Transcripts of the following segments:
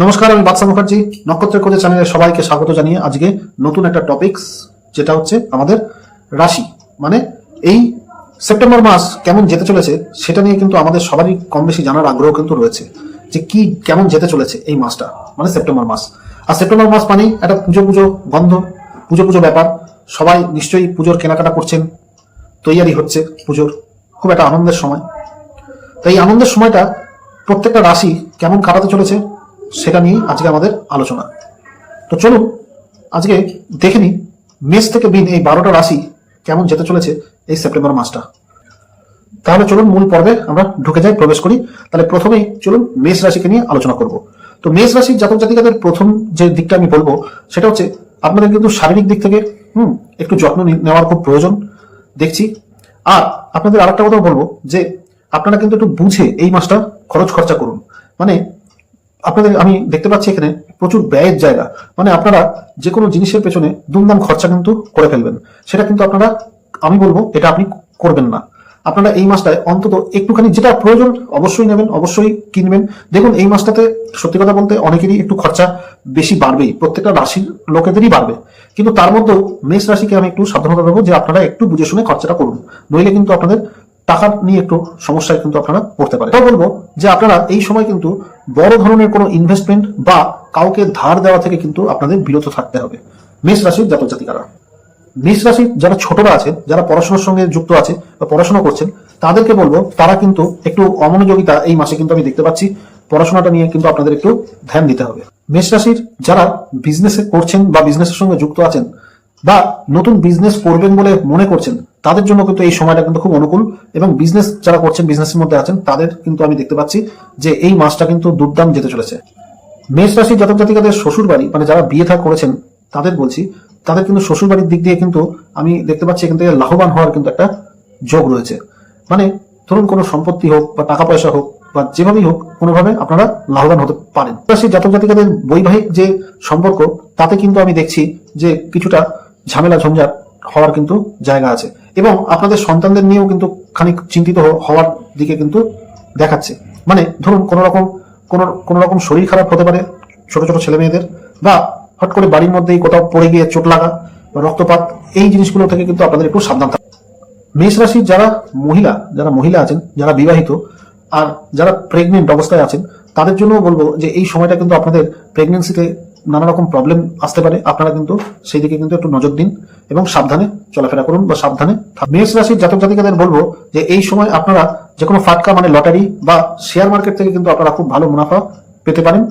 নমস্কার, আমি বাদশা মুখার্জি। নক্ষত্রের কোচে চ্যানেলে সবাইকে স্বাগত জানিয়ে আজকে নতুন একটা টপিকস যেটা হচ্ছে আমাদের রাশি। মানে এই সেপ্টেম্বর মাস কেমন যেতে চলেছে, সেটা নিয়ে কিন্তু আমাদের সবারই কম বেশি জানার আগ্রহ কিন্তু রয়েছে, যে কি কেমন যেতে চলেছে এই মাসটা মানে সেপ্টেম্বর মাস। আর সেপ্টেম্বর মাস মানেই একটা পুজো পুজো গন্ধ পুজো পুজো ব্যাপার। সবাই নিশ্চয়ই পুজোর কেনাকাটা করছেন তৈয়ারি হচ্ছে পুজোর। খুব একটা আনন্দের সময়। তো এই আনন্দের সময়টা প্রত্যেকটা রাশি কেমন কাটাতে চলেছে সেটা নিয়েই আজকে আমাদের আলোচনা। তো চলুন, আজকে দেখে নিই মেষ থেকে বিন এই বারোটা রাশি কেমন যেতে চলেছে এই সেপ্টেম্বর মাসটা। তাহলে চলুন মূল পর্বে আমরা ঢুকে যাই, প্রবেশ করি। তাহলে প্রথমেই চলুন মেষ রাশিকে নিয়ে আলোচনা করব। তো মেষ রাশির জাতক জাতিকাদের প্রথম যে দিকটা আমি বলব, সেটা হচ্ছে আপনাদের কিন্তু শারীরিক দিক থেকে, হুম, একটু যত্ন নেওয়ার খুব প্রয়োজন। দেখছি। আর আপনাদের আর একটা কথা বলব, যে আপনারা কিন্তু একটু বুঝে এই মাসটা খরচ খরচা করুন। মানে আপনাদের আমি দেখতে পাচ্ছি এখানে প্রচুর ব্যয়ের জায়গা। মানে আপনারা যে কোনো জিনিসের পেছনে দুমদাম খরচা কিন্তু করে ফেলবেন। সেটা কিন্তু আপনারা, আমি বলব, এটা আপনি করবেন না। আপনারা এই মাসটায় অন্তত একটুখানি যেটা প্রয়োজন অবশ্যই নেবেন, অবশ্যই কিনবেন। দেখুন, এই মাসটাতে সত্যি কথা বলতে অনেকেরই একটু খরচা বেশি বাড়বেই, প্রত্যেকটা রাশির লোকেদেরই বাড়বে। কিন্তু তার মধ্যেও মেষ রাশিকে আমি একটু সাবধানতা দেবো যে আপনারা একটু বুঝে শুনে খরচাটা করুন। নইলে কিন্তু আপনাদের টাকা নিয়ে একটু সমস্যায় কিন্তু আপনারা পড়তে পারেন। এটাও বলব যে আপনারা এই সময় কিন্তু বড় ধরনের কোনো ইনভেস্টমেন্ট বা কাউকে ধার দেওয়া থেকে কিন্তু আপনাদের বিরত থাকতে হবে। মেষ রাশির জাতক জাতিকারা। মেষ রাশির যারা ছোটরা আছে, যারা পড়াশোনার সঙ্গে যুক্ত আছে বা পড়াশোনা করছেন, তাদেরকে বলব, তারা কিন্তু একটু অমনোযোগিতা এই মাসে কিন্তু আমি দেখতে পাচ্ছি। পড়াশোনাটা নিয়ে কিন্তু আপনাদের একটু ধ্যান দিতে হবে। মেষ রাশির যারা বিজনেসে করছেন বা বিজনেসের সঙ্গে যুক্ত আছেন বা নতুন বিজনেস করবেন বলে মনে করছেন, তাদের জন্য কিন্তু এই সময়টা কিন্তু খুব অনুকূল এবং বিজনেস যারা করছেন বিজনেসের মধ্যে আছেন, তাদের কিন্তু আমি দেখতে পাচ্ছি যে এই মাসটা কিন্তু দুর্দাম যেতে চলেছে। মেষ রাশির জাতক জাতিকাদের শ্বশুর বাড়ি মানে যারা বিয়ে থা করেছেন, তাদের বলছি তাদের কিন্তু শ্বশুর বাড়ির দিক দিয়ে কিন্তু আমি দেখতে পাচ্ছি এখান থেকে লাভবান হওয়ার কিন্তু একটা যোগ রয়েছে। মানে ধরুন কোনো সম্পত্তি হোক বা টাকা পয়সা হোক বা যেভাবেই হোক, কোনোভাবে আপনারা লাভবান হতে পারেন। সেই জাতক জাতিকাদের বৈবাহিক যে সম্পর্ক, তাতে কিন্তু আমি দেখছি যে কিছুটা ঝামেলা ঝঞ্ঝাট হওয়ার কিন্তু জায়গা আছে এবং আপনাদের সন্তানদের নিয়েও কিন্তু খানিক চিন্তিত হওয়ার দিকে কিন্তু দেখাচ্ছে। মানে ধরুন কোনো রকম কোনো কোনো রকম শরীর খারাপ হতে পারে ছোট ছোট ছেলে মেয়েদের বা হট করে বাড়ির মধ্যেই কোথাও পড়ে গিয়ে চোট লাগা বা রক্তপাত, এই জিনিসগুলো থেকে কিন্তু আপনাদের একটু সাবধান থাকতে মেষ রাশির যারা মহিলা যারা মহিলা আছেন, যারা বিবাহিত আর যারা প্রেগনেন্ট অবস্থায় আছেন, তাদের জন্য বলব যে এই সময়টা কিন্তু আপনাদের প্রেগনেন্সিতে নানা রকম প্রবলেম আসতে পারে আপনারা কিন্তু সেই দিকে কিন্তু একটু নজর দিন এবং সাবধানে চলাফেরা করুন বা সাবধানে। মেষ রাশির জাতক জাতিকাদের বলব যে এই সময় আপনারা যে কোনো ফাটকা মানে লটারি বা শেয়ার মার্কেট থেকে কিন্তু আপনারা খুব ভালো মুনাফা পেতে পারেন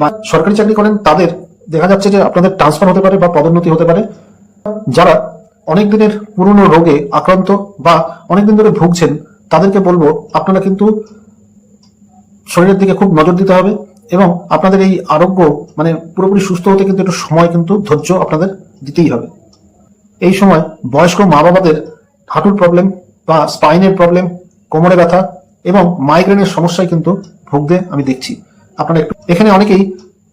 বা সরকারি চাকরি করেন, তাদের দেখা যাচ্ছে যে আপনাদের ট্রান্সফার হতে পারে বা পদোন্নতি হতে পারে। যারা অনেক দিনের পুরনো রোগে আক্রান্ত বা অনেক দিন ধরে ভুগছেন, তাদেরকে বলব, আপনারা কিন্তু শরীরের দিকে খুব নজর দিতে হবে এবং আপনাদের এই আরোগ্য মানে পুরোপুরি সুস্থ হতে কিন্তু একটু সময় কিন্তু ধৈর্য আপনাদের দিতেই হবে। এই সময় বয়স্ক মা বাবাদের হাঁটুর প্রবলেম বা স্পাইনের প্রবলেম কোমরে ব্যথা এবং মাইগ্রেনের সমস্যায় কিন্তু ভুগতে আমি দেখছি। আপনারা একটু এখানে অনেকেই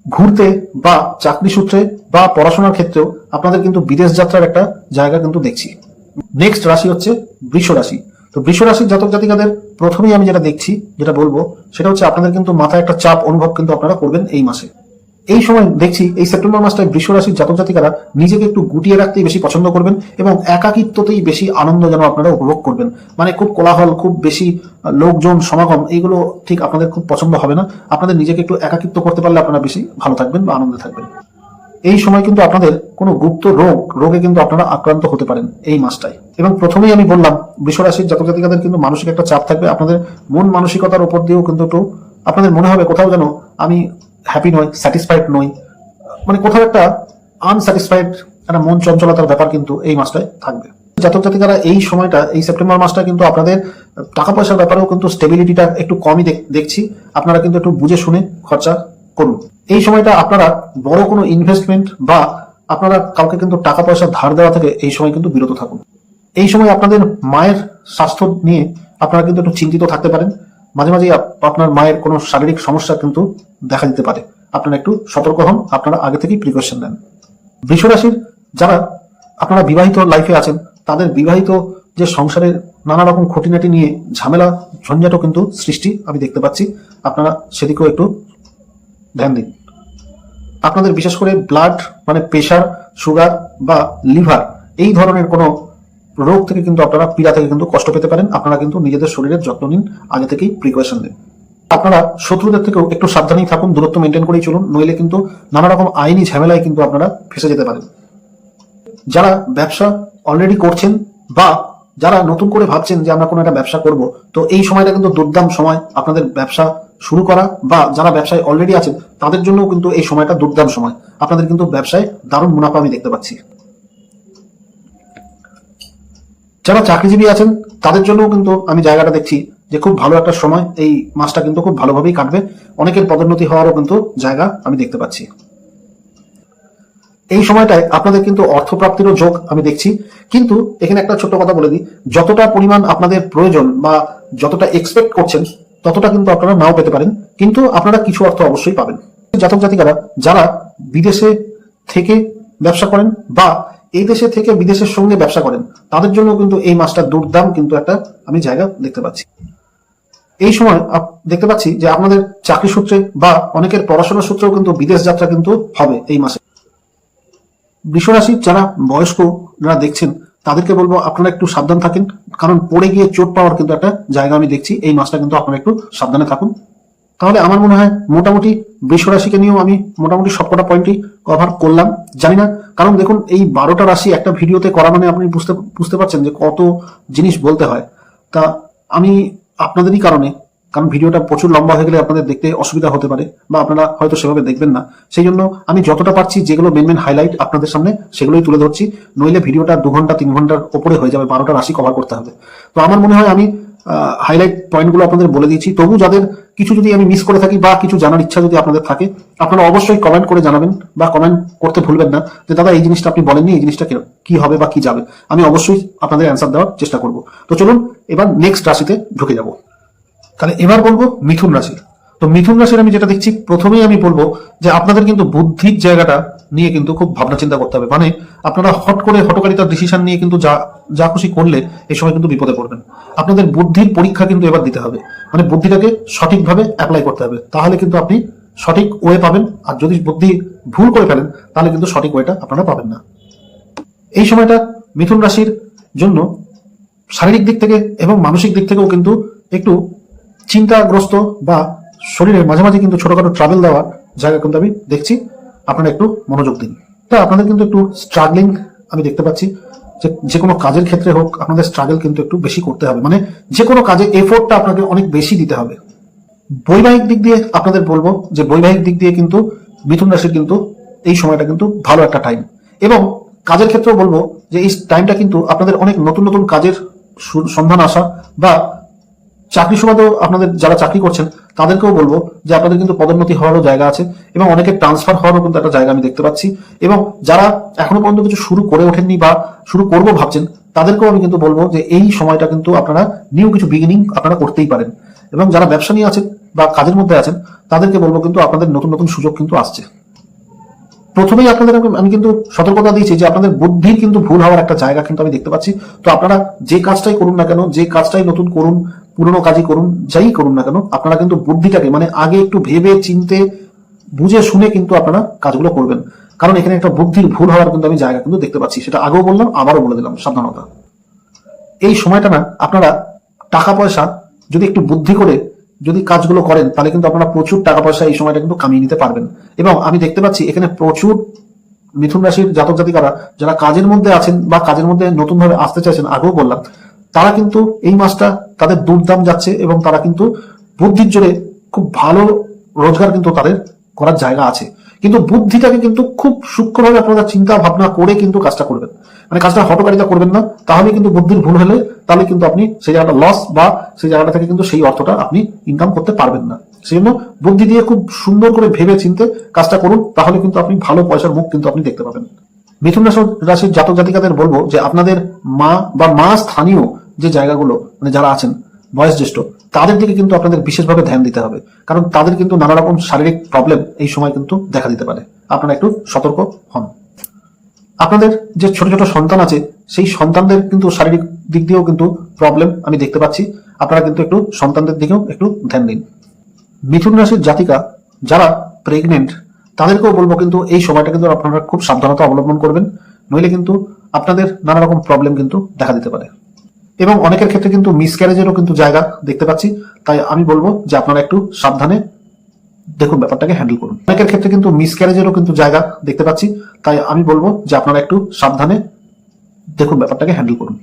ঘুরতে বা চাকরি সূত্রে বা পড়াশোনার ক্ষেত্রেও আপনাদের কিন্তু বিদেশ যাত্রার একটা জায়গা কিন্তু দেখছি। নেক্সট রাশি হচ্ছে বৃষ রাশি। তো বৃষ রাশির জাতক জাতিকাদের প্রথমেই আমি যেটা দেখছি, যেটা বলব, সেটা হচ্ছে আপনাদের কিন্তু মাথায় একটা চাপ অনুভব কিন্তু আপনারা করবেন এই মাসে। এই সময় দেখছি এই সেপ্টেম্বর মাসটায় বৃষ রাশির জাতক জাতিকারা নিজেকে একটু গুটিয়ে রাখতেই বেশি পছন্দ করবেন এবং একাকিত্বতেই বেশি আনন্দ যেন আপনারা উপভোগ করবেন। মানে খুব কোলাহল, খুব বেশি লোকজন, সমাগম, এইগুলো ঠিক আপনাদের খুব পছন্দ হবে না। আপনাদের নিজেকে একটু একাকিত্ব করতে পারলে আপনারা বেশি ভালো থাকবেন বা আনন্দে থাকবেন। এই সময় কিন্তু আপনাদের কোনো গুপ্ত রোগ, রোগে কিন্তু আপনারা আক্রান্ত হতে পারেন এই মাসটায়। এবং প্রথমেই আমি বললাম, বৃষরাশির জাতক জাতিকাদের কিন্তু মানসিক একটা চাপ থাকবে। আপনাদের মন মানসিকতার উপর দিয়েও কিন্তু একটু আপনাদের মনে হবে কোথাও যেন আমি হ্যাপি নই স্যাটিসফাইড নই মানে কোথাও একটা আনস্যাটিসফাইড একটা মন চঞ্চলতার ব্যাপার কিন্তু এই মাসটায় থাকবে। জাতক জাতিকারা এই সময়টা, এই সেপ্টেম্বর মাসটা কিন্তু আপনাদের টাকা পয়সার ব্যাপারেও কিন্তু স্টেবিলিটিটা একটু কমই দেখ- দেখছি। আপনারা কিন্তু একটু বুঝে শুনে খরচা করুন। এই সময়টা আপনারা বড় কোনো ইনভেস্টমেন্ট বা আপনারা কাউকে কিন্তু টাকা পয়সা ধার দেওয়া থেকে এই সময় কিন্তু বিরত থাকুন। এই সময় আপনাদের মায়ের স্বাস্থ্য নিয়ে আপনারা কিন্তু একটু চিন্তিত থাকতে পারেন। মাঝে মাঝে আপ- আপনার মায়ের কোনো শারীরিক সমস্যা কিন্তু দেখা দিতে পারে। আপনারা একটু সতর্ক হন, আপনারা আগে থেকেই প্রিকশন নেন। বৃষ রাশির যারা আপনারা বিবাহিত লাইফে আছেন, তাদের বিবাহিত যে সংসারের নানা রকম খুঁটিনাটি নিয়ে ঝামেলা, ঝঞ্ঝাটও কিন্তু সৃষ্টি আমি দেখতে পাচ্ছি। আপনারা সেদিকেও একটু ধ্যান দিন। আপনাদের বিশেষ করে ব্লাড মানে প্রেশার সুগার বা লিভার এই ধরনের কোনো রোগ থেকে কিন্তু আপনারা, পীড়া থেকে কিন্তু কষ্ট পেতে পারেন। আপনারা কিন্তু নিজেদের শরীরের যত্ন নিন, আগে থেকেই প্রিকশন নিন। আপনারা শত্রুদের থেকেও একটু সাবধানেই থাকুন, দূরত্ব মেনটেন করেই চলুন, নইলে কিন্তু নানা রকম আইনি ঝামেলায় কিন্তু আপনারা ফেসে যেতে পারেন। যারা ব্যবসা অলরেডি করছেন বা যারা নতুন করে ভাবছেন যে আমরা কোনো একটা ব্যবসা করব, তো এই সময়টা কিন্তু দুর্দাম সময় আপনাদের ব্যবসা শুরু করা বা যারা ব্যবসায় অলরেডি আছেন, তাদের জন্যও কিন্তু এই সময়টা দুর্দাম সময়। আপনাদের কিন্তু ব্যবসায় দারুণ মুনাফা আমি দেখতে পাচ্ছি। যারা চাকরিজীবী আছেন, তাদের জন্যও কিন্তু আমি জায়গাটা দেখছি যে খুব ভালো একটা সময় এই মাসটা কিন্তু খুব ভালোভাবেই কাটবে। অনেকের পদোন্নতি হওয়ারও কিন্তু জায়গা আমি দেখতে পাচ্ছি। এই সময়টায় আপনাদের কিন্তু অর্থপ্রাপ্তিরও যোগ আমি দেখছি। কিন্তু এখানে একটা ছোট্ট কথা বলে দিই, যতটা পরিমাণ আপনাদের প্রয়োজন বা যতটা এক্সপেক্ট করছেন, ততটা কিন্তু আপনারা নাও পেতে পারেন। কিন্তু আপনারা কিছু অর্থ অবশ্যই পাবেন। জাতক জাতিকারা, যারা বিদেশে থেকে ব্যবসা করেন বা এই দেশে থেকে বিদেশের সঙ্গে ব্যবসা করেন। তাদের জন্য কিন্তু এই মাসটা দুর্দাম কিন্তু একটা আমি জায়গা দেখতে পাচ্ছি। এই সময় দেখতে পাচ্ছি যে আপনাদের চাকরি সূত্রে বা অনেকের পড়াশোনার সূত্রেও কিন্তু বিদেশ যাত্রা কিন্তু হবে এই মাসে। বৃষরাশি যারা বয়স্ক যারা দেখছেন, তাদেরকে বলব আপনারা একটু সাবধান থাকেন, কারণ পড়ে গিয়ে চোট পাওয়ার কিন্তু একটা জায়গা আমি দেখছি। এই মাসটা কিন্তু আপনারা একটু সাবধানে থাকুন। তাহলে আমার মনে হয় মোটামুটি বৃষরাশিকে নিয়েও আমি মোটামুটি সবকটা পয়েন্টই কভার করলাম। জানি না, কারণ দেখুন, এই বারোটা রাশি একটা ভিডিওতে করা মানে আপনি বুঝতে বুঝতে পারছেন যে কত জিনিস বলতে হয়। তা আমি আপনাদেরই কারণে, কারণ ভিডিওটা প্রচুর লম্বা হয়ে গেলে আপনাদের দেখতে অসুবিধা হতে পারে, বা আপনারা হয়তো সেভাবে দেখবেন না। সেই জন্য আমি যতটা পারছি যেগুলো মেন মেন হাইলাইট আপনাদের সামনে, সেগুলোই তুলে ধরছি। নইলে ভিডিওটা দু ঘণ্টা, তিন ঘণ্টার ওপরে হয়ে যাবে বারোটা রাশি কভার করতে হবে। তো আমার মনে হয় আমি হাইলাইট পয়েন্টগুলো আপনাদের বলে দিয়েছি। তবু যাদের কিছু যদি আমি মিস করে থাকি বা কিছু জানার ইচ্ছা যদি আপনাদের থাকে, আপনারা অবশ্যই কমেন্ট করে জানাবেন বা কমেন্ট করতে ভুলবেন না যে, দাদা, এই জিনিসটা আপনি বলেননি, এই জিনিসটা কি- হবে বা কি যাবে? আমি অবশ্যই আপনাদের অ্যান্সার দেওয়ার চেষ্টা করব। তো চলুন, এবার নেক্সট রাশিতে ঢুকে যাব। তাহলে এবার বলব মিথুন রাশি। তো মিথুন রাশির আমি যেটা দেখছি, প্রথমেই আমি বলব যে, আপনাদের কিন্তু বুদ্ধির জায়গাটা নিয়ে কিন্তু খুব ভাবনা চিন্তা করতে হবে। মানে আপনারা হট করে হটকারিতার ডিসিশন নিয়ে কিন্তু যা যা খুশি করলে এই সময় কিন্তু বিপদে পড়বেন। আপনাদের বুদ্ধির পরীক্ষা কিন্তু এবার দিতে হবে। মানে বুদ্ধিটাকে সঠিকভাবে অ্যাপ্লাই করতে হবে। তাহলে কিন্তু আপনি সঠিক ওয়ে পাবেন আর যদি বুদ্ধি ভুল করে ফেলেন, তাহলে কিন্তু সঠিক ওয়েটা আপনারা পাবেন না। এই সময়টা মিথুন রাশির জন্য শারীরিক দিক থেকে এবং মানসিক দিক থেকেও কিন্তু একটু চিন্তাগ্রস্ত বা শরীরে মাঝে মাঝে কিন্তু ছোটখাটো ট্রাভেল দেওয়ার জায়গা কিন্তু আমি দেখছি। আপনারা একটু মনোযোগ দিন। তা আপনাদের কিন্তু একটু স্ট্রাগলিং আমি দেখতে পাচ্ছি যে যে কোনো কাজের ক্ষেত্রে হোক আপনাদের স্ট্রাগল কিন্তু একটু বেশি করতে হবে। মানে যে কোনো কাজে এফোর্টটা আপনাকে অনেক বেশি দিতে হবে। বৈবাহিক দিক দিয়ে আপনাদের বলব যে বৈবাহিক দিক দিয়ে কিন্তু মিথুন রাশির কিন্তু এই সময়টা কিন্তু ভালো একটা টাইম এবং কাজের ক্ষেত্রেও বলব যে এই টাইমটা কিন্তু আপনাদের অনেক নতুন নতুন কাজের সন্ধান আসা বা চাকরি সুবাদেও আপনাদের যারা চাকরি করছেন, তাদেরকেও বলব যে আপনাদের কিন্তু পদোন্নতি হওয়ারও জায়গা আছে এবং অনেকের ট্রান্সফার হওয়ারও কিন্তু একটা জায়গা আমি দেখতে পাচ্ছি এবং যারা এখনও পর্যন্ত কিছু শুরু করে ওঠেননি বা শুরু করব ভাবছেন, তাদেরকেও আমি কিন্তু বলব যে এই সময়টা কিন্তু আপনারা নিউ কিছু বিগিনিং আপনারা করতেই পারেন। এবং যারা ব্যবসা নিয়ে আছেন বা কাজের মধ্যে আছেন, তাদেরকে বলব কিন্তু আপনাদের নতুন নতুন সুযোগ কিন্তু আসছে। প্রথমেই আপনাদের আমি- আমি কিন্তু সতর্কতা দিয়েছি যে আপনাদের বুদ্ধির কিন্তু ভুল হওয়ার একটা জায়গা কিন্তু আমি দেখতে পাচ্ছি। তো আপনারা যে কাজটাই করুন না কেন, যে কাজটাই নতুন করুন পুরনো কাজই করুন, যাই করুন না কেন, আপনারা কিন্তু বুদ্ধিটাকে মানে আগে একটু ভেবে চিনতে, বুঝে শুনে কিন্তু আপনারা কাজগুলো করবেন। কারণ এখানে একটা বুদ্ধির ভুল হওয়ার কিন্তু আমি জায়গা কিন্তু দেখতে পাচ্ছি, সেটা আগেও বললাম, আবারও বলে দিলাম, সাবধানতা। এই সময়টা না, আপনারা টাকা পয়সা যদি একটু বুদ্ধি করে যদি কাজগুলো করেন, তাহলে কিন্তু আপনারা প্রচুর টাকা পয়সা এই সময়টা কিন্তু কামিয়ে নিতে পারবেন। এবং আমি দেখতে পাচ্ছি, এখানে প্রচুর মিথুন রাশির জাতক জাতিকারা, যারা কাজের মধ্যে আছেন বা কাজের মধ্যে নতুন ভাবে আসতে চাইছেন, আগেও বললাম তারা কিন্তু এই মাসটা তাদের দুর্দাম যাচ্ছে এবং তারা কিন্তু বুদ্ধির জোরে খুব ভালো রোজগার কিন্তু তাদের করার জায়গা আছে। কিন্তু বুদ্ধিটাকে কিন্তু খুব সূক্ষ্মভাবে আপনারা চিন্তা ভাবনা করে কিন্তু কাজটা করবেন। মানে কাজটা হটকারিতা করবেন না। তাহলে কিন্তু বুদ্ধির ভুল হলে তাহলে কিন্তু আপনি সেই জায়গাটা লস বা সেই জায়গাটা থেকে কিন্তু সেই অর্থটা আপনি ইনকাম করতে পারবেন না। সেই জন্য বুদ্ধি দিয়ে খুব সুন্দর করে ভেবে চিনতে কাজটা করুন, তাহলে কিন্তু আপনি ভালো পয়সার মুখ কিন্তু আপনি দেখতে পাবেন। মিথুন রাশি- রাশির জাতক জাতিকাদের বলব যে আপনাদের মা বা মা স্থানীয় যে জায়গাগুলো মানে যারা আছেন, বয়স জ্যেষ্ঠ, তাদের দিকে কিন্তু আপনাদের বিশেষভাবে ধ্যান দিতে হবে। কারণ তাদের কিন্তু নানা রকম শারীরিক প্রবলেম এই সময় কিন্তু দেখা দিতে পারে। আপনারা একটু সতর্ক হন। আপনাদের যে ছোট ছোট সন্তান আছে, সেই সন্তানদের কিন্তু শারীরিক দিক দিয়েও কিন্তু প্রবলেম আমি দেখতে পাচ্ছি। আপনারা কিন্তু একটু সন্তানদের দিকেও একটু ধ্যান দিন। মিথুন রাশির জাতিকা যারা প্রেগনেন্ট তাদেরকেও বলব কিন্তু এই সময়টা কিন্তু আপনারা খুব সাবধানতা অবলম্বন করবেন। নইলে কিন্তু আপনাদের নানা রকম প্রবলেম কিন্তু দেখা দিতে পারে। এবং অনেকের ক্ষেত্রে কিন্তু মিসক্যারেজেরও কিন্তু জায়গা দেখতে পাচ্ছি। তাই আমি বলব যে আপনারা একটু সাবধানে দেখুন ব্যাপারটাকে হ্যান্ডেল করুন। অনেকের ক্ষেত্রে কিন্তু মিসক্যারেজেরও কিন্তু জায়গা দেখতে পাচ্ছি। তাই আমি বলব যে আপনারা একটু সাবধানে দেখুন ব্যাপারটাকে হ্যান্ডেল করুন।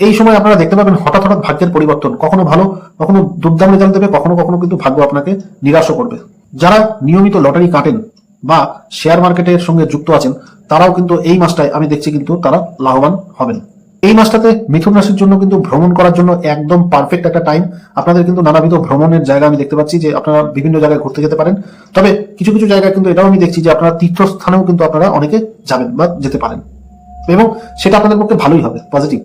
এই সময় আপনারা দেখতে পাবেন হঠাৎ হঠাৎ ভাগ্যের পরিবর্তন। কখনো ভালো, কখনো দুর্দাম রেজাল্ট দেবে, কখনো কখনো কিন্তু ভাগ্য আপনাকে নিরাশও করবে। যারা নিয়মিত লটারি কাটেন বা শেয়ার মার্কেটের সঙ্গে যুক্ত আছেন, তারাও কিন্তু এই মাসটায় আমি দেখছি কিন্তু তারা লাভবান হবেন। এই মাসটাতে মিথুন রাশির জন্য কিন্তু ভ্রমণ করার জন্য একদম পারফেক্ট একটা টাইম আপনাদের কিন্তু নানাবিধ ভ্রমণের জায়গা আমি দেখতে পাচ্ছি যে আপনারা বিভিন্ন জায়গায় ঘুরতে যেতে পারেন। তবে কিছু কিছু জায়গায় কিন্তু এটাও আমি দেখছি যে আপনারা তীর্থস্থানেও কিন্তু আপনারা অনেকে যাবেন বা যেতে পারেন। এবং সেটা আপনাদের পক্ষে ভালোই হবে পজিটিভ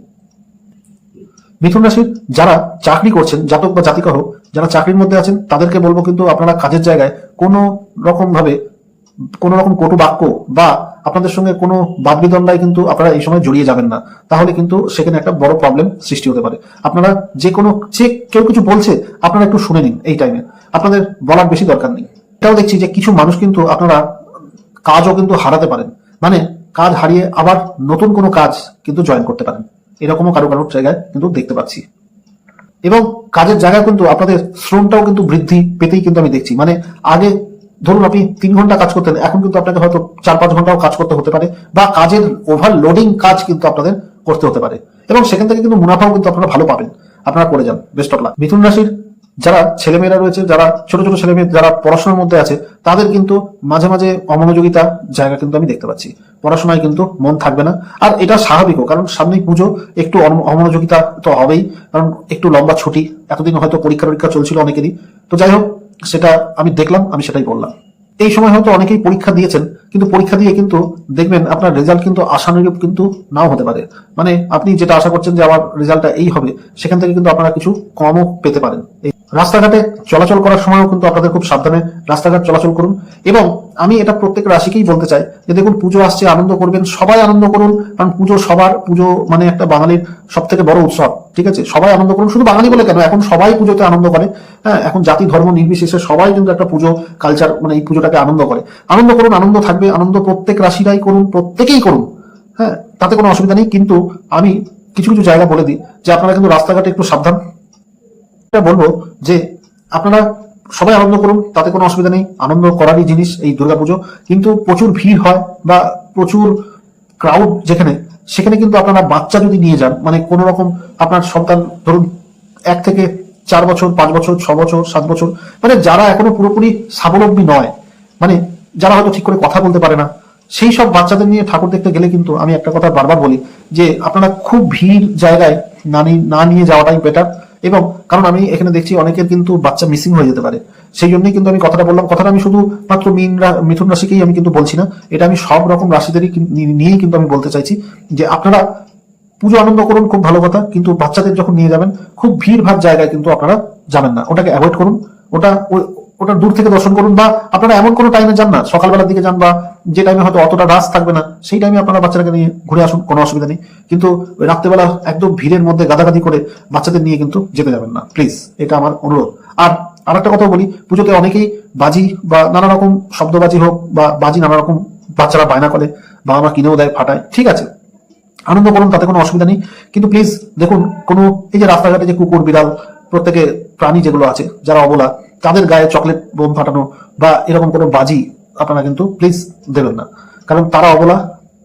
মিথুন রাশির যারা চাকরি করছেন, জাতক বা জাতিকা হোক, যারা চাকরির মধ্যে আছেন, তাদেরকে বলব কিন্তু আপনারা কাজের জায়গায় কোনো রকম ভাবে কোনো রকম কটু বাক্য বা আপনাদের সঙ্গে কোনো বাদ বিদণ্ডায় কিন্তু আপনারা এই সময় জড়িয়ে যাবেন না। তাহলে কিন্তু সেখানে একটা বড় প্রবলেম সৃষ্টি হতে পারে। আপনারা যে কোনো যে কেউ কিছু বলছে, আপনারা একটু শুনে নিন এই টাইমে আপনাদের বলার বেশি দরকার নেই। এটাও দেখছি যে কিছু মানুষ কিন্তু আপনারা কাজও কিন্তু হারাতে পারেন। মানে কাজ হারিয়ে আবার নতুন কোনো কাজ কিন্তু জয়েন করতে পারেন। এরকমও কারও কারোর জায়গায় কিন্তু দেখতে পাচ্ছি। এবং কাজের জায়গায় কিন্তু আপনাদের শ্রমটাও কিন্তু বৃদ্ধি পেতেই কিন্তু আমি দেখছি। মানে আগে ধরুন আপনি তিন ঘণ্টা কাজ করতেন, এখন কিন্তু আপনাকে হয়তো চার পাঁচ ঘন্টাও কাজ করতে হতে পারে, বা কাজের ওভারলোডিং কাজ কিন্তু আপনাদের করতে হতে পারে। এবং সেখান থেকে কিন্তু মুনাফাও কিন্তু আপনারা ভালো পাবেন। আপনারা করে যান বেস্ট অফ লাক মিথুন রাশির যারা ছেলেমেয়েরা রয়েছে, যারা ছোট ছোট ছেলে মেয়ে যারা পড়াশোনার মধ্যে আছে, তাদের কিন্তু মাঝে মাঝে অমনোযোগিতা জায়গা কিন্তু আমি দেখতে পাচ্ছি। পড়াশোনায় কিন্তু মন থাকবে না। আর এটা স্বাভাবিকও, কারণ সামনেই পুজো, একটু অমনোযোগিতা তো হবেই, কারণ একটু লম্বা ছুটি, এতদিন হয়তো পরীক্ষা টরীক্ষা চলছিল অনেকেরই। তো যাই হোক সেটা আমি দেখলাম, আমি সেটাই বললাম। এই সময় হয়তো অনেকেই পরীক্ষা দিয়েছেন, কিন্তু পরীক্ষা দিয়ে কিন্তু দেখবেন আপনার রেজাল্ট কিন্তু আশানুরূপ কিন্তু নাও হতে পারে। মানে আপনি যেটা আশা করছেন যে আমার রেজাল্টটা এই হবে, সেখান থেকে কিন্তু আপনারা কিছু কমও পেতে পারেন। রাস্তাঘাটে চলাচল করার সময়ও কিন্তু আপনাদের খুব সাবধানে রাস্তাঘাট চলাচল করুন। এবং আমি এটা প্রত্যেক রাশিকেই বলতে চাই যে দেখুন, পুজো আসছে, আনন্দ করবেন, সবাই আনন্দ করুন, কারণ পুজো সবার, পুজো মানে একটা বাঙালির সব থেকে বড় উৎসব, ঠিক আছে? সবাই আনন্দ করুন, শুধু বাঙালি বলে কেন? এখন সবাই পুজোতে আনন্দ করে হ্যাঁ? এখন জাতি ধর্ম নির্বিশেষে সবাই কিন্তু একটা পুজো কালচার মানে এই পুজোটাকে আনন্দ করে। আনন্দ করুন, আনন্দ থাকবে, আনন্দ প্রত্যেক রাশিরাই করুন, প্রত্যেকেই করুন হ্যাঁ? তাতে কোনো অসুবিধা নেই, কিন্তু আমি কিছু কিছু জায়গা বলে দিই, যে আপনারা কিন্তু রাস্তাঘাটে একটু সাবধান এটা বলব যে আপনারা সবাই আনন্দ করুন, তাতে কোনো অসুবিধা নেই। আনন্দ করারই জিনিস এই দুর্গাপুজো। কিন্তু প্রচুর ভিড় হয় বা প্রচুর ক্রাউড যেখানে, সেখানে কিন্তু আপনারা বাচ্চা যদি নিয়ে যান মানে কোনো রকম আপনার সন্তান, ধরুন এক থেকে চার বছর, পাঁচ বছর, ছ বছর, সাত বছর মানে যারা এখনও পুরোপুরি স্বাবলম্বী নয় মানে যারা হয়তো ঠিক করে কথা বলতে পারে না, সেই সব বাচ্চাদের নিয়ে ঠাকুর দেখতে গেলে কিন্তু আমি একটা কথা বারবার বলি যে আপনারা খুব ভিড় জায়গায় না নিয়ে না নিয়ে যাওয়াটাই বেটার এবং কারণ আমি এখানে দেখছি অনেকের কিন্তু বাচ্চা মিসিং হয়ে যেতে পারে। সেই জন্যই কিন্তু আমি কথাটা বললাম। কথাটা আমি শুধু মাত্র মিন মিথুন রাশিকেই আমি কিন্তু বলছি না। এটা আমি সব রকম রাশিদেরই নিয়েই কিন্তু আমি বলতে চাইছি যে আপনারা পুজো আনন্দ করুন, খুব ভালো কথা। কিন্তু বাচ্চাদের যখন নিয়ে যাবেন, খুব ভিড় ভাড় জায়গায় কিন্তু আপনারা যাবেন না। ওটাকে অ্যাভয়েড করুন। ওটা ওটা দূর থেকে দর্শন করুন বা আপনারা এমন কোনো টাইমে যান না, সকালবেলার দিকে যান বা যে টাইমে হয়তো অতটা রাস থাকবে না, সেই টাইমে আপনারা বাচ্চাটাকে নিয়ে ঘুরে আসুন, কোনো অসুবিধা নেই। কিন্তু রাত্রেবেলা একদম ভিড়ের মধ্যে গাদাগাদি করে বাচ্চাদের নিয়ে কিন্তু যেতে যাবেন না। প্লিজ এটা আমার অনুরোধ। আর আর একটা কথা বলি, পুজোতে অনেকেই বাজি বা নানা রকম শব্দবাজি হোক বা বাজি নানা রকম বাচ্চারা বায়না করে, বাবা মা কিনেও দেয়, ফাটায়, ঠিক আছে। আনন্দ করুন, তাতে কোনো অসুবিধা নেই। কিন্তু প্লিজ দেখুন, কোনো এই যে রাস্তাঘাটে যে কুকুর, বিড়াল প্রত্যেকে প্রাণী যেগুলো আছে, যারা অবলা, তাদের গায়ে চকলেট বোম ফাটানো বা এরকম কোনো বাজি আপনারা কিন্তু প্লিজ দেবেন না। কারণ তারা অবলা,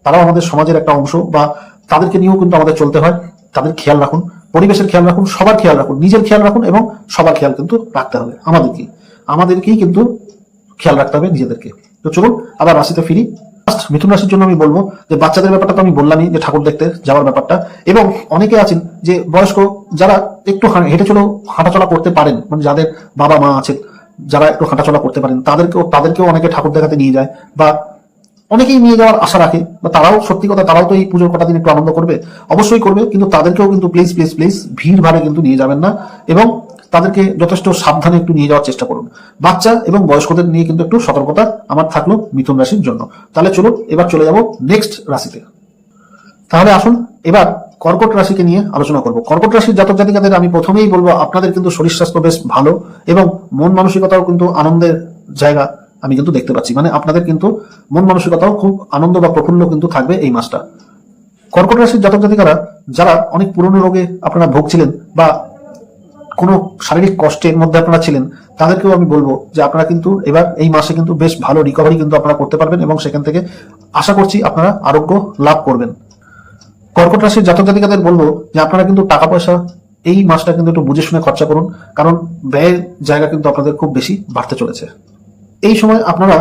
তারাও আমাদের সমাজের একটা অংশ বা তাদেরকে নিয়েও কিন্তু আমাদের চলতে হয়। তাদের খেয়াল রাখুন, পরিবেশের খেয়াল রাখুন, সবার খেয়াল রাখুন, নিজের খেয়াল রাখুন এবং সবার খেয়াল কিন্তু রাখতে হবে আমাদেরকেই। আমাদেরকেই কিন্তু খেয়াল রাখতে হবে নিজেদেরকে। তো চলুন, আবার রাশিতে ফিরি। First, মিথুন রাশির জন্য আমি বলব যে বাচ্চাদের ব্যাপারটা তো আমি বললামই যে ঠাকুর দেখতে যাওয়ার ব্যাপারটা। এবং অনেকে আছেন যে বয়স্ক যারা একটু হেঁটে চলেও হাঁটাচলা করতে পারেন মানে যাদের বাবা মা আছেন যারা একটু হাঁটাচলা করতে পারেন তাদেরকেও তাদেরকেও অনেকে ঠাকুর দেখাতে নিয়ে যায় বা অনেকেই নিয়ে যাওয়ার আশা রাখে বা তারাও সত্যি কথা তারাও তো এই পুজোর কটা দিন একটু আনন্দ করবে। অবশ্যই করবে কিন্তু তাদেরকেও কিন্তু প্লিজ প্লিজ প্লিজ ভিড় ভাড়ে কিন্তু নিয়ে যাবেন না। এবং তাদেরকে যথেষ্ট সাবধানে একটু নিয়ে যাওয়ার চেষ্টা করুন। বাচ্চা এবং বয়স্কদের নিয়ে কিন্তু একটু সতর্কতা আমার থাকল মিথুন রাশির জন্য। তাহলে চলুন, এবার চলে যাব নেক্সট রাশিতে। তাহলে আসুন, এবার কর্কট রাশিকে নিয়ে আলোচনা করব। কর্কট রাশির জাতক জাতিকাদের আমি প্রথমেই বলব, আপনাদের কিন্তু শরীর স্বাস্থ্য বেশ ভালো এবং মন মানসিকতাও কিন্তু আনন্দের জায়গা আমি কিন্তু দেখতে পাচ্ছি। মানে আপনাদের কিন্তু মন মানসিকতাও খুব আনন্দ বা প্রফুল্ল কিন্তু থাকবে এই মাসটা। কর্কট রাশির জাতক জাতিকারা, যারা অনেক পুরনো রোগে আপনারা ভুগছিলেন বা কোনো শারীরিক কষ্টের মধ্যে আপনারা ছিলেন, তাদেরকেও আমি বলব যে আপনারা কিন্তু এবার এই মাসে কিন্তু বেশ ভালো রিকভারি কিন্তু আপনারা করতে পারবেন এবং সেখান থেকে আশা করছি আপনারা আরোগ্য লাভ করবেন। কর্কট রাশির জাতক জাতিকাদের বলব যে আপনারা কিন্তু টাকা পয়সা এই মাসটা কিন্তু একটু বুঝে শুনে খরচা করুন, কারণ ব্যয়ের জায়গা কিন্তু আপনাদের খুব বেশি বাড়তে চলেছে। এই সময় আপনারা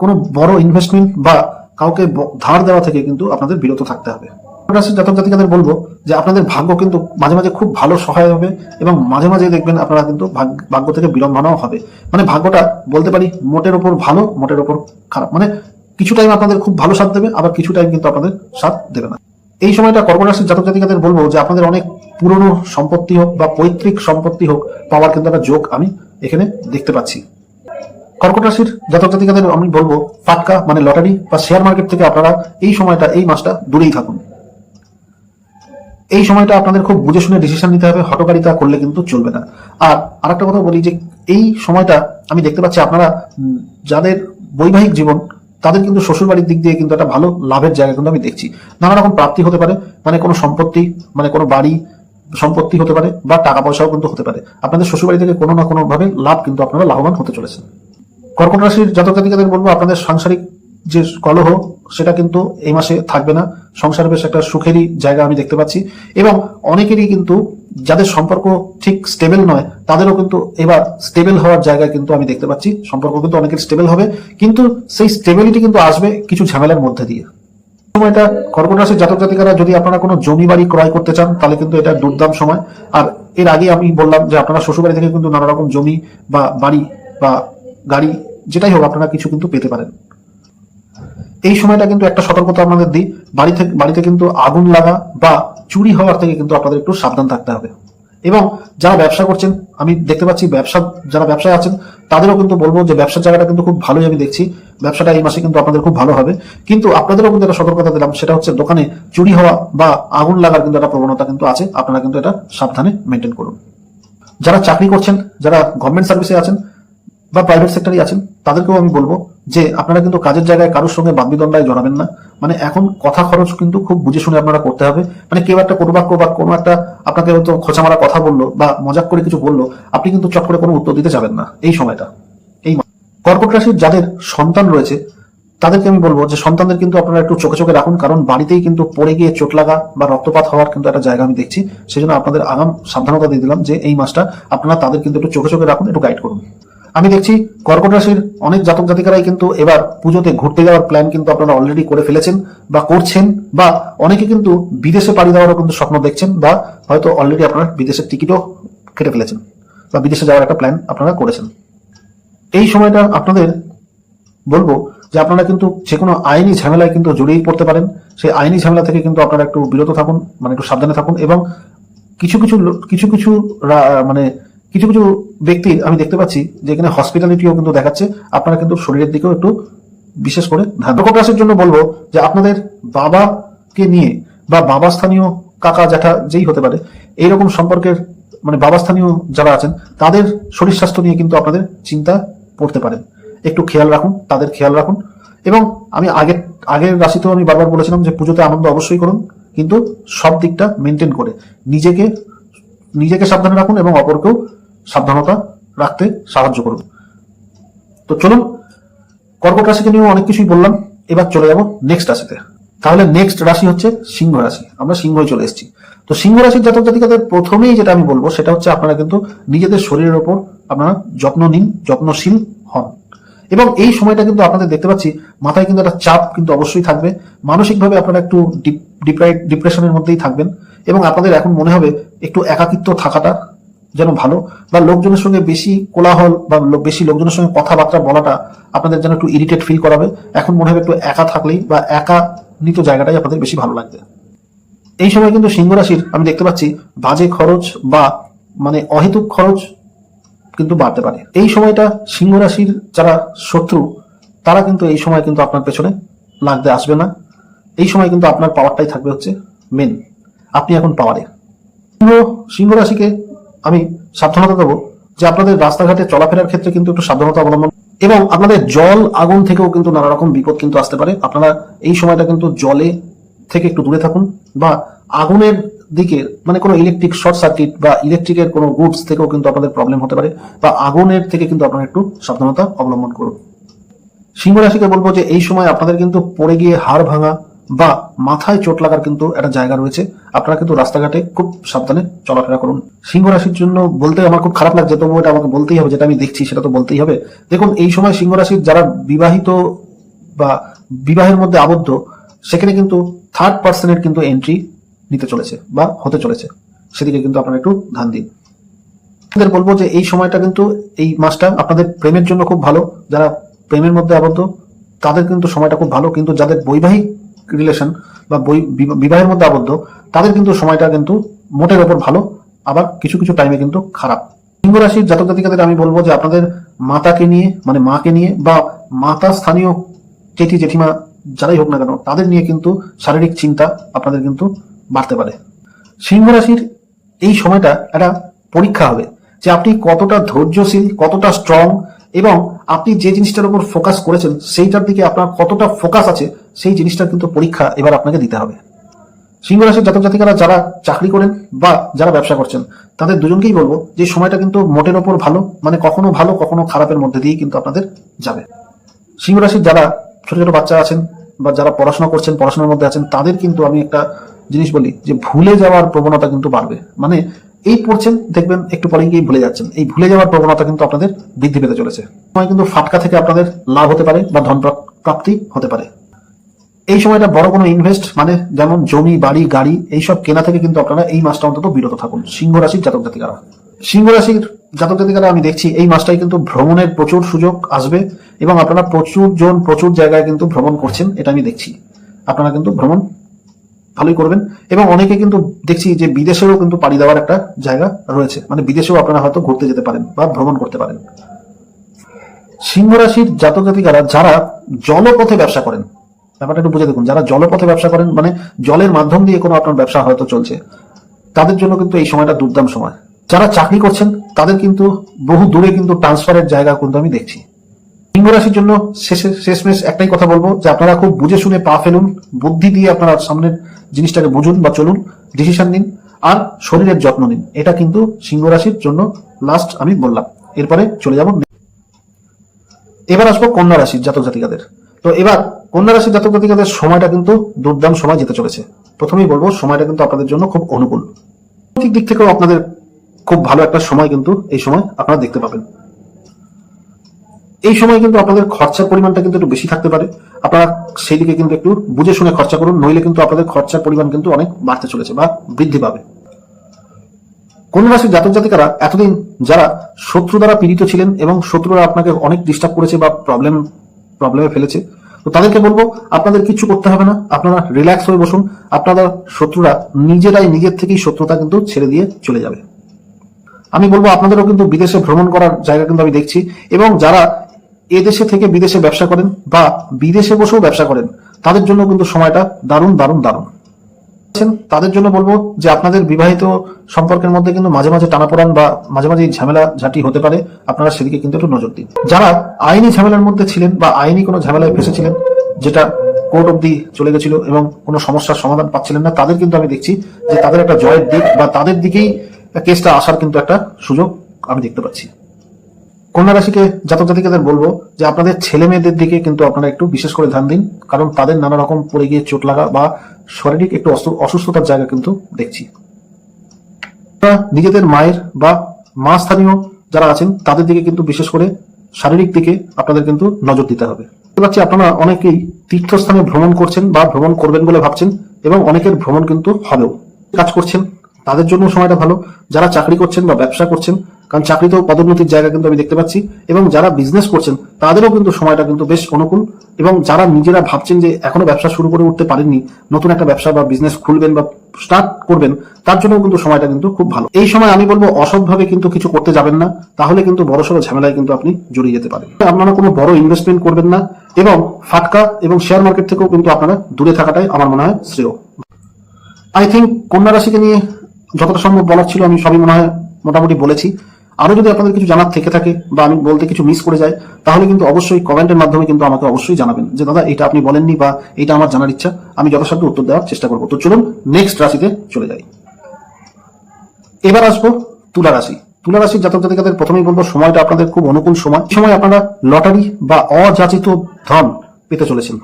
কোনো বড় ইনভেস্টমেন্ট বা কাউকে ধার দেওয়া থেকে কিন্তু আপনাদের বিরত থাকতে হবে। রাশির জাতক জাতিকাদের বলব যে আপনাদের ভাগ্য কিন্তু মাঝে মাঝে খুব ভালো সহায় হবে এবং মাঝে মাঝে দেখবেন আপনারা কিন্তু ভাগ- ভাগ্য থেকে বিড়ম্বনাও হবে। মানে ভাগ্যটা বলতে পারি মোটের ওপর ভালো, মোটের ওপর খারাপ। মানে কিছু টাইম আপনাদের খুব ভালো সাথ দেবে, আবার কিছু টাইম কিন্তু আপনাদের সাথ দেবে না। এই সময়টা কর্কট রাশির জাতক জাতিকাদের বলব যে আপনাদের অনেক পুরনো সম্পত্তি হোক বা পৈতৃক সম্পত্তি হোক পাওয়ার কিন্তু একটা যোগ আমি এখানে দেখতে পাচ্ছি। কর্কট রাশির জাতক জাতিকাদের আমি বলব ফাটকা মানে লটারি বা শেয়ার মার্কেট থেকে আপনারা এই সময়টা, এই মাসটা দূরেই থাকুন। এই সময়টা আপনাদের খুব বুঝে শুনে ডিসিশন নিতে হবে, হটকারিতা করলে কিন্তু চলবে না। আর আরেকটা কথা বলি যে, এই সময়টা আমি দেখতে পাচ্ছি আপনারা যাদের বৈবাহিক জীবন, তাদের কিন্তু শ্বশুরবাড়ির দিক দিয়ে কিন্তু একটা ভালো লাভের জায়গা কিন্তু আমি দেখছি। নানা রকম প্রাপ্তি হতে পারে মানে কোনো সম্পত্তি মানে কোনো বাড়ি সম্পত্তি হতে পারে, বা টাকা পয়সাও কিন্তু হতে পারে। আপনাদের শ্বশুরবাড়ি থেকে কোনো না কোনোভাবে লাভ কিন্তু আপনারা লাভবান হতে চলেছেন। কর্কট রাশির জাতক জাতিকাদের বলব, আপনাদের সাংসারিক যে কলহ, সেটা কিন্তু এই মাসে থাকবে না। সংসার বেশ একটা সুখেরই জায়গা আমি দেখতে পাচ্ছি। এবং অনেকেরই কিন্তু যাদের সম্পর্ক ঠিক স্টেবল নয়, তাদেরও কিন্তু এবার স্টেবল হওয়ার জায়গায় কিন্তু আমি দেখতে পাচ্ছি। সম্পর্ক কিন্তু অনেকের স্টেবল হবে, কিন্তু সেই স্টেবিলিটি কিন্তু আসবে কিছু ঝামেলার মধ্যে দিয়ে। সময়টা কর্কট রাশির জাতক জাতিকারা, যদি আপনারা কোনো জমি বাড়ি ক্রয় করতে চান, তাহলে কিন্তু এটা দুর্দাম সময়। আর এর আগে আমি বললাম যে আপনারা শ্বশুরবাড়ি থেকে কিন্তু নানা রকম জমি বা বাড়ি বা গাড়ি, যেটাই হোক, আপনারা কিছু কিন্তু পেতে পারেন। এই সময়টা কিন্তু একটা সতর্কতা আপনাদের দিই। বাড়ি থেকে বাড়িতে কিন্তু আগুন লাগা বা চুরি হওয়ার থেকে কিন্তু আপনাদের একটু সাবধান থাকতে হবে। এবং যারা ব্যবসা করছেন, আমি দেখতে পাচ্ছি ব্যবসা যারা ব্যবসায় আছেন, তাদেরও কিন্তু বলব যে ব্যবসার জায়গাটা কিন্তু খুব ভালোই আমি দেখছি। ব্যবসাটা এই মাসে কিন্তু আপনাদের খুব ভালো হবে। কিন্তু আপনাদেরও কিন্তু একটা সতর্কতা দিলাম, সেটা হচ্ছে দোকানে চুরি হওয়া বা আগুন লাগার কিন্তু একটা প্রবণতা কিন্তু আছে। আপনারা কিন্তু এটা সাবধানে মেনটেন করুন। যারা চাকরি করছেন, যারা গভর্নমেন্ট সার্ভিসে আছেন বা প্রাইভেট সেক্টরে আছেন, তাদেরকেও আমি বলব যে আপনারা কিন্তু কাজের জায়গায় কারোর সঙ্গে বাগবিদণ্ডায় জড়াবেন না। মানে এখন কথা খরচ কিন্তু খুব বুঝে শুনে আপনারা করতে হবে। মানে কেউ একটা কোনো বাক্য বা কোনো একটা আপনাকে হয়তো খোঁচা মারা কথা বলল বা মজাক করে কিছু বলল, আপনি কিন্তু চট করে কোনো উত্তর দিতে যাবেন না এই সময়টা। এই কর্কট রাশির যাদের সন্তান রয়েছে, তাদেরকে আমি বলব যে সন্তানদের কিন্তু আপনারা একটু চোখে চোখে রাখুন, কারণ বাড়িতেই কিন্তু পড়ে গিয়ে চোট লাগা বা রক্তপাত হওয়ার কিন্তু একটা জায়গা আমি দেখছি। সেই জন্য আপনাদের আগাম সাবধানতা দিয়ে দিলাম যে এই মাসটা আপনারা তাদের কিন্তু একটু চোখে চোখে রাখুন, একটু গাইড করুন। আমি দেখছি কর্কট রাশির অনেক জাতক জাতিকারাই কিন্তু এবার পুজোতে ঘুরতে যাওয়ার প্ল্যান কিন্তু আপনারা অলরেডি করে ফেলেছেন বা করছেন বা অনেকে কিন্তু বিদেশে পাড়ি দেওয়ারও কিন্তু স্বপ্ন দেখছেন বা হয়তো অলরেডি আপনারা বিদেশের টিকিটও কেটে ফেলেছেন বা বিদেশে যাওয়ার একটা প্ল্যান আপনারা করেছেন। এই সময়টা আপনাদের বলব যে আপনারা কিন্তু যে কোনো আইনি ঝামেলায় কিন্তু জড়িয়ে পড়তে পারেন, সেই আইনি ঝামেলা থেকে কিন্তু আপনারা একটু বিরত থাকুন মানে একটু সাবধানে থাকুন এবং কিছু কিছু কিছু কিছু মানে কিছু কিছু ব্যক্তির আমি দেখতে পাচ্ছি যে এখানে হসপিটালিটিও কিন্তু দেখাচ্ছে। আপনারা কিন্তু শরীরের দিকেও একটু বিশেষ করে ধ্যান। রাশির জন্য বলব যে আপনাদের বাবাকে নিয়ে বা বাবা স্থানীয় কাকা, জ্যাঠা যেই হতে পারে, এইরকম সম্পর্কের মানে বাবা স্থানীয় যারা আছেন, তাদের শরীর স্বাস্থ্য নিয়ে কিন্তু আপনাদের চিন্তা পড়তে পারেন একটু খেয়াল রাখুন, তাদের খেয়াল রাখুন। এবং আমি আগের আগের রাশিতেও আমি বারবার বলেছিলাম যে পুজোতে আনন্দ অবশ্যই করুন, কিন্তু সব দিকটা মেনটেন করে। নিজেকে নিজেকে সাবধানে রাখুন এবং অপরকেও সাবধানতা রাখতে সাহায্য করুন তো চলুন, কর্কট রাশিকে নিয়ে অনেক কিছুই বললাম, এবার চলে যাব নেক্সট রাশিতে। তাহলে নেক্সট রাশি হচ্ছে সিংহ রাশি, আমরা সিংহই চলে এসেছি। তো সিংহ রাশির জাতক জাতিকাদের প্রথমেই যেটা আমি বলব, সেটা হচ্ছে আপনারা কিন্তু নিজেদের শরীরের ওপর আপনারা যত্ন নিন, যত্নশীল হন। এবং এই সময়টা কিন্তু আপনাদের দেখতে পাচ্ছি, মাথায় কিন্তু একটা চাপ কিন্তু অবশ্যই থাকবে। মানসিকভাবে আপনারা একটু ডিপ্রেশনের মধ্যেই থাকবেন। এবং আপনাদের এখন মনে হবে একটু একাকিত্ব থাকাটা যেন ভালো, বা লোকজনের সঙ্গে বেশি কোলাহল বা বেশি লোকজনের সঙ্গে কথাবার্তা বলাটা আপনাদের যেন একটু ইরিটেট ফিল করাবে। এখন মনে হবে একটু একা থাকলেই বা একা নিত জায়গাটাই আপনাদের বেশি ভালো লাগবে। এই সময় কিন্তু সিংহ রাশির আমি দেখতে পাচ্ছি বাজে খরচ বা মানে অহেতুক খরচ কিন্তু বাড়তে পারে। এই সময়টা সিংহ রাশির যারা শত্রু, তারা কিন্তু এই সময় কিন্তু আপনার পেছনে লাগতে আসবে না। এই সময় কিন্তু আপনার পাওয়ারটাই থাকবে হচ্ছে মেন আপনি এখন পাওয়ারে সিংহ সিংহ রাশিকে আমি সাবধানতা দেবো যে আপনাদের রাস্তাঘাটে চলাফেরার ক্ষেত্রে কিন্তু একটু সাবধানতা অবলম্বন এবং আপনাদের জল আগুন থেকেও কিন্তু নানা রকম বিপদ কিন্তু আসতে পারে। আপনারা এই সময়টা কিন্তু জলে থেকে একটু দূরে থাকুন বা আগুনের দিকে মানে কোনো ইলেকট্রিক শর্ট সার্কিট বা ইলেকট্রিকের কোনো গুডস থেকেও কিন্তু আপনাদের প্রবলেম হতে পারে। বা আগুনের থেকে কিন্তু আপনারা একটু সাবধানতা অবলম্বন করুন। সিংহ রাশিকে বলব যে এই সময় আপনাদের কিন্তু পড়ে গিয়ে হাড় ভাঙা বা মাথায় চোট লাগার কিন্তু একটা জায়গা রয়েছে। আপনারা কিন্তু রাস্তাঘাটে খুব সাবধানে চলাফেরা করুন। সিংহ রাশির জন্য বলতে আমার খুব খারাপ লাগছে তবু এটা আমাকে বলতেই হবে, যেটা আমি দেখছি সেটা তো বলতেই হবে। দেখুন, এই সময় সিংহ রাশির যারা বিবাহিত বা বিবাহের মধ্যে আবদ্ধ, সেখানে কিন্তু থার্ড পার্সনের কিন্তু এন্ট্রি নিতে চলেছে বা হতে চলেছে। সেদিকে কিন্তু আপনারা একটু ধ্যান দিন। বলব যে এই সময়টা কিন্তু এই মাসটা আপনাদের প্রেমের জন্য খুব ভালো। যারা প্রেমের মধ্যে আবদ্ধ, তাদের কিন্তু সময়টা খুব ভালো। কিন্তু যাদের বৈবাহিক রিলেশন বা বই, বিবা- বিবাহের মধ্যে আবদ্ধ, তাদের কিন্তু সময়টা কিন্তু মোটের ওপর ভালো, আবার কিছু কিছু টাইমে কিন্তু খারাপ। সিংহ রাশির জাতক জাতিকাদের আমি বলব যে আপনাদের মাতাকে নিয়ে মানে মাকে নিয়ে বা মাতা স্থানীয় জেঠি, জেঠিমা যারাই হোক না কেন, তাদের নিয়ে কিন্তু শারীরিক চিন্তা আপনাদের কিন্তু বাড়তে পারে। সিংহ রাশির এই সময়টা একটা পরীক্ষা হবে যে আপনি কতটা ধৈর্যশীল, কতটা স্ট্রং এবং আপনি যে জিনিসটার উপর ফোকাস করেছেন, সেইটার দিকে আপনার কতটা ফোকাস আছে সেই জিনিসটার কিন্তু পরীক্ষা এবার আপনাকে দিতে হবে। সিংহ রাশির জাতক জাতিকারা যারা চাকরি করেন বা যারা ব্যবসা করছেন, তাদের দুজনকেই বলব যে সময়টা কিন্তু মোটের ওপর ভালো মানে কখনো ভালো, কখনো খারাপের মধ্যে দিয়ে কিন্তু আপনাদের যাবে। সিংহ রাশির যারা ছোট ছোট বাচ্চা আছেন বা যারা পড়াশোনা করছেন, পড়াশোনার মধ্যে আছেন, তাদের কিন্তু আমি একটা জিনিস বলি যে ভুলে যাওয়ার প্রবণতা কিন্তু বাড়বে। মানে এই পড়ছেন, দেখবেন একটু পরে গিয়ে ভুলে যাচ্ছেন। এই ভুলে যাওয়ার প্রবণতা কিন্তু আপনাদের বৃদ্ধি পেতে চলেছে। কিন্তু ফাটকা থেকে আপনাদের লাভ হতে পারে বা ধন প্রাপ্তি হতে পারে। এই সময়টা বড় কোনো ইনভেস্ট মানে যেমন জমি, বাড়ি, গাড়ি, এইসব কেনা থেকে কিন্তু আপনারা এই মাসটা অন্তত বিরত থাকুন। সিংহ রাশির জাতক জাতিকারা। সিংহ রাশির জাতক জাতিকারা আমি দেখছি এই মাসটাই কিন্তু ভ্রমণের প্রচুর সুযোগ আসবে এবং আপনারা প্রচুর জন প্রচুর জায়গায় কিন্তু ভ্রমণ করছেন, এটা আমি দেখছি। আপনারা কিন্তু ভ্রমণ ভালোই করবেন এবং অনেকে কিন্তু দেখছি যে বিদেশেও কিন্তু পাড়ি দেওয়ার একটা জায়গা রয়েছে। মানে বিদেশেও আপনারা হয়তো ঘুরতে যেতে পারেন বা ভ্রমণ করতে পারেন। সিংহ রাশির জাতক জাতিকারা যারা জলপথে ব্যবসা করেন ব্যাপারটা একটু বুঝে দেখুন। যারা জলপথে ব্যবসা করেন মানে জলের মাধ্যম দিয়ে কোনো আপনার ব্যবসা হয়তো চলছে, তাদের জন্য কিন্তু এই সময়টা দুর্দাম সময়। যারা চাকরি করছেন, তাদের কিন্তু বহু দূরে কিন্তু ট্রান্সফারের জায়গা কিন্তু আমি দেখছি। সিংহ রাশির জন্য শেষে, শেষমেশ একটাই কথা বলব যে আপনারা খুব বুঝে শুনে পা ফেলুন, বুদ্ধি দিয়ে আপনারা সামনের জিনিসটাকে বুঝুন বা চলুন ডিসিশন নিন, আর শরীরের যত্ন নিন। এটা কিন্তু সিংহ রাশির জন্য লাস্ট আমি বললাম। এরপরে চলে যাব। এবার আসব কন্যা রাশির জাতক জাতিকাদের। তো এবার কন্যা রাশির জাতক জাতিকাদের সময়টা কিন্তু দুর্দাম সময় যেতে চলেছে? প্রথমেই বলব, সময়টা কিন্তু আপনাদের জন্য খুব অনুকূল। দিক থেকেও আপনাদের খুব ভালো একটা সময় কিন্তু এই সময় আপনারা দেখতে পাবেন। এই সময় কিন্তু আপনাদের খরচার পরিমাণটা কিন্তু একটু বেশি থাকতে পারে। আপনারা সেই দিকে কিন্তু একটু বুঝে শুনে খরচা করুন, নইলে কিন্তু আপনাদের খরচার পরিমাণ কিন্তু অনেক বাড়তে চলেছে বা বৃদ্ধি পাবে। কোন রাশির জাতক জাতিকারা এতদিন যারা শত্রু দ্বারা পীড়িত ছিলেন এবং শত্রুরা আপনাকে অনেক ডিস্টার্ব করেছে বা প্রবলেম প্রবলেমে ফেলেছে। তো তাদেরকে বলব, আপনাদের কিছু করতে হবে না। আপনারা রিল্যাক্স হয়ে বসুন। আপনাদের শত্রুরা নিজেরাই নিজের থেকেই শত্রুতা কিন্তু ছেড়ে দিয়ে চলে যাবে। আমি বলব, আপনাদেরও কিন্তু বিদেশে ভ্রমণ করার জায়গা কিন্তু আমি দেখছি। এবং যারা এদেশে থেকে বিদেশে ব্যবসা করেন বা বিদেশে বসেও ব্যবসা করেন, তাদের জন্য কিন্তু সময়টা দারুণ দারুণ দারুণ। তাদের জন্য বলব যে আপনাদের বিবাহিত সম্পর্কের মধ্যে কিন্তু মাঝে মাঝে টানাপোড়ান বা মাঝে মাঝে ঝামেলা ঝাঁটি হতে পারে। আপনারা সেদিকে কিন্তু একটু নজর দিন। যারা আইনি ঝামেলার মধ্যে ছিলেন বা আইনি কোনো ঝামেলায় ফেসেছিলেন, যেটা কোর্ট অব্দি চলে গেছিল এবং কোনো সমস্যার সমাধান পাচ্ছিলেন না, তাদের কিন্তু আমি দেখছি যে তাদের একটা জয়ের দিক বা তাদের দিকেই কেসটা আসার কিন্তু একটা সুযোগ আমি দেখতে পাচ্ছি। কন্যা রাশিকে জাতক জাতিকাদের বলব যে আপনাদের ছেলে মেয়েদের দিকে কিন্তু আপনারা একটু বিশেষ করে ধ্যান দিন, কারণ তাদের নানা রকম পড়ে গিয়ে চোট লাগা বা শারীরিক একটু অসু- অসুস্থতার জায়গা কিন্তু দেখছি। নিজেদের মায়ের বা মা স্থানীয় যারা আছেন, তাদের দিকে কিন্তু বিশেষ করে শারীরিক দিকে আপনাদের কিন্তু নজর দিতে হবে। পাচ্ছি আপনারা অনেকেই তীর্থস্থানে ভ্রমণ করছেন বা ভ্রমণ করবেন বলে ভাবছেন এবং অনেকের ভ্রমণ কিন্তু হবেও। কাজ করছেন, তাদের জন্য সময়টা ভালো। যারা চাকরি করছেন বা ব্যবসা করছেন কারণ চাকরিতেও পদোন্নতির জায়গা কিন্তু আমি দেখতে পাচ্ছি। এবং যারা বিজনেস করছেন, তাদেরও কিন্তু সময়টা কিন্তু বেশ অনুকূল। এবং যারা নিজেরা ভাবছেন যে এখনও ব্যবসা শুরু করে উঠতে পারেননি, নতুন একটা ব্যবসা বা বিজনেস খুলবেন বা স্টার্ট করবেন, তার জন্য কিন্তু সময়টা কিন্তু খুব ভালো। এই সময় আমি বলব, অসৎভাবে কিন্তু কিছু করতে যাবেন না। তাহলে কিন্তু বড়সড় ঝামেলায় কিন্তু আপনি জড়িয়ে যেতে পারেন। আপনারা কোনো বড় ইনভেস্টমেন্ট করবেন না। এবং ফাটকা এবং শেয়ার মার্কেট থেকেও কিন্তু আপনারা দূরে থাকাটাই আমার মনে হয় শ্রেয়। আই থিঙ্ক কন্যা রাশিকে নিয়ে যতটা সম্ভব বলার ছিল, আমি সবই মনে হয় মোটামুটি বলেছি। আরও যদি আপনাদের কিছু জানার থেকে থাকে বা আমি বলতে কিছু মিস করে যাই, তাহলে কিন্তু অবশ্যই কমেন্টের মাধ্যমে কিন্তু আমাকে অবশ্যই জানাবেন যে, দাদা, এটা আপনি বলেননি বা এটা আমার জানার ইচ্ছা। আমি যথাসাধ্য উত্তর দেওয়ার চেষ্টা করব। তো চলুন নেক্সট রাশিতে চলে যাই। এবার আসব তুলা রাশি। তুলা রাশির জাতক জাতিকাদের প্রথমেই বলব, সময়টা আপনাদের খুব অনুকূল সময়। এই সময় আপনারা লটারি বা অযাচিত ধন পেতে চলেছেন।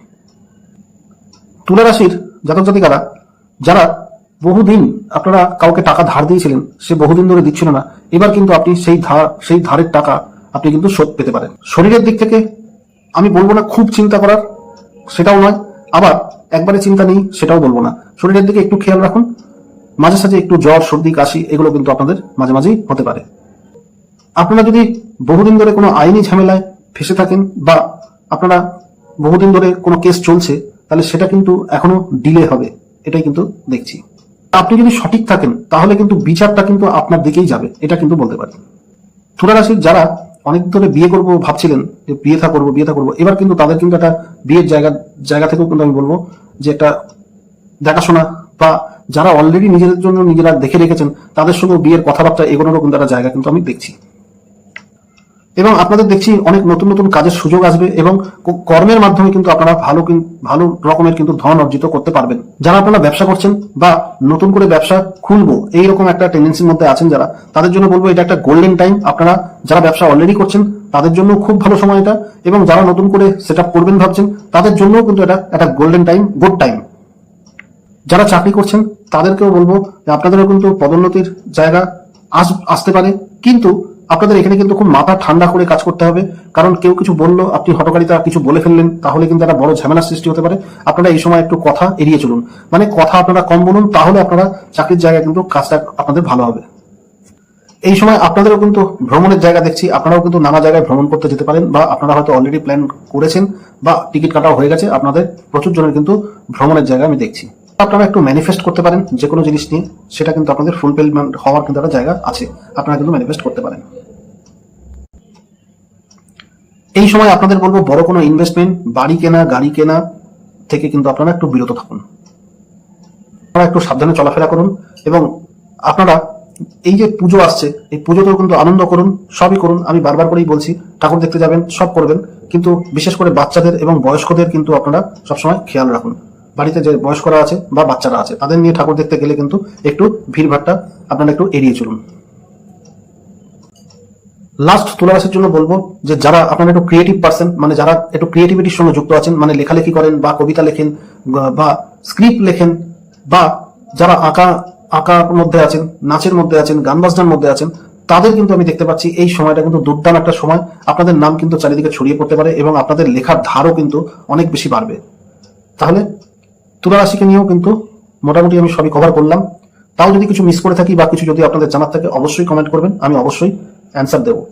তুলা রাশির জাতক জাতিকারা, যারা বহুদিন আপনারা কাউকে টাকা ধার দিয়েছিলেন, সে বহুদিন ধরে দিচ্ছিল না। এবার কিন্তু আপনি সেই ধার, সেই ধারের টাকা আপনি কিন্তু শোধ পেতে পারেন। শরীরের দিক থেকে আমি বলব না খুব চিন্তা করার, সেটাও নয়। আবার একবারে চিন্তা নেই, সেটাও বলব না। শরীরের দিকে একটু খেয়াল রাখুন। মাঝে সাঝে একটু জ্বর, সর্দি, কাশি, এগুলো কিন্তু আপনাদের মাঝে মাঝেই হতে পারে। আপনারা যদি বহুদিন ধরে কোনো আইনি ঝামেলায় ফেসে থাকেন বা আপনারা বহুদিন ধরে কোনো কেস চলছে, তাহলে সেটা কিন্তু এখনও ডিলে হবে। এটাই কিন্তু দেখছি। আপনি যদি সঠিক থাকেন, তাহলে কিন্তু বিচারটা কিন্তু আপনার দিকেই যাবে, এটা কিন্তু বলতে পারি। তুলা রাশির যারা অনেক ধরে বিয়ে করব ভাবছিলেন, যে বিয়ে থা, করব, বিয়ে থা, করব, এবার কিন্তু তাদের কিন্তু একটা বিয়ের জায়গা জায়গা থেকেও কিন্তু আমি বলব যে একটা দেখাশোনা বা যারা অলরেডি নিজেদের জন্য নিজেরা দেখে রেখেছেন, তাদের সঙ্গে বিয়ের কথাবার্তা এগোনোরও কিন্তু একটা জায়গা কিন্তু আমি দেখছি। এবং আপনাদের দেখছি অনেক নতুন নতুন কাজের সুযোগ আসবে এবং কর্মের মাধ্যমে কিন্তু আপনারা ভালো ভালো রকমের কিন্তু ধন অর্জিত করতে পারবেন। যারা আপনারা ব্যবসা করছেন বা নতুন করে ব্যবসা খুলবো, এইরকম একটা টেন্ডেন্সির মধ্যে আছেন যারা, তাদের জন্য বলব এটা একটা গোল্ডেন টাইম আপনারা যারা ব্যবসা অলরেডি করছেন, তাদের জন্য খুব ভালো সময় এটা এবং যারা নতুন করে সেট করবেন ভাবছেন, তাদের জন্যও কিন্তু এটা একটা গোল্ডেন টাইম গুড টাইম যারা চাকরি করছেন, তাদেরকেও বলব যে আপনাদেরও কিন্তু পদোন্নতির জায়গা আস আসতে পারে। কিন্তু আপনাদের এখানে কিন্তু খুব মাথা ঠান্ডা করে কাজ করতে হবে। কারণ কেউ কিছু বলল, আপনি হটকারিতা কিছু বলে ফেললেন, তাহলে কিন্তু একটা বড় ঝামেলার সৃষ্টি হতে পারে। আপনারা এই সময় একটু কথা এড়িয়ে চলুন। মানে কথা আপনারা কম বলুন, তাহলে আপনারা চাকরির জায়গায় কিন্তু কাজটা আপনাদের ভালো হবে। এই সময় আপনাদেরও কিন্তু ভ্রমণের জায়গা দেখছি। আপনারাও কিন্তু নানা জায়গায় ভ্রমণ করতে যেতে পারেন বা আপনারা হয়তো অলরেডি প্ল্যান করেছেন বা টিকিট কাটাও হয়ে গেছে। আপনাদের প্রচুর জনের কিন্তু ভ্রমণের জায়গা আমি দেখছি। আপনারা একটু ম্যানিফেস্ট করতে পারেন যে কোনো জিনিস নিয়ে, সেটা কিন্তু আপনাদের ফুলফিলমেন্ট হওয়ার কিন্তু একটা জায়গা আছে। আপনারা কিন্তু ম্যানিফেস্ট করতে পারেন। এই সময় আপনাদের বলব, বড় কোনো ইনভেস্টমেন্ট বাড়ি কেনা, গাড়ি কেনা থেকে কিন্তু আপনারা একটু বিরত থাকুন। আপনারা একটু সাবধানে চলাফেরা করুন এবং আপনারা এই যে পুজো আসছে, এই পুজোতেও কিন্তু আনন্দ করুন, সবই করুন। আমি বারবার করেই বলছি, ঠাকুর দেখতে যাবেন, সব করবেন, কিন্তু বিশেষ করে বাচ্চাদের এবং বয়স্কদের কিন্তু আপনারা সবসময় খেয়াল রাখুন। বাড়িতে যে বয়স্করা আছে বা বাচ্চারা আছে, তাদের নিয়ে ঠাকুর দেখতে গেলে কিন্তু একটু ভিড়ভাট্টা আপনারা একটু এড়িয়ে চলুন। লাস্ট তুলা রাশির জন্য বলব যে যারা আপনারা একটু ক্রিয়েটিভ পার্সন মানে যারা একটু ক্রিয়েটিভিটির সঙ্গে যুক্ত আছেন মানে লেখালেখি করেন বা কবিতা লেখেন, বা স্ক্রিপ্ট লেখেন, বা যারা আঁকা, আঁকার মধ্যে আছেন, নাচের মধ্যে আছেন, গান বাজনার মধ্যে আছেন, তাদের কিন্তু আমি দেখতে পাচ্ছি এই সময়টা কিন্তু দুর্দান্ত একটা সময়। আপনাদের নাম কিন্তু চারিদিকে ছড়িয়ে পড়তে পারে এবং আপনাদের লেখার ধারও কিন্তু অনেক বেশি বাড়বে। তাহলে তুলা রাশিকে নিয়েও কিন্তু মোটামুটি আমি সবই কভার করলাম। তাও যদি কিছু মিস করে থাকি বা কিছু যদি আপনাদের জানার থাকে, অবশ্যই কমেন্ট করবেন। আমি অবশ্যই অ্যান্সার দেবো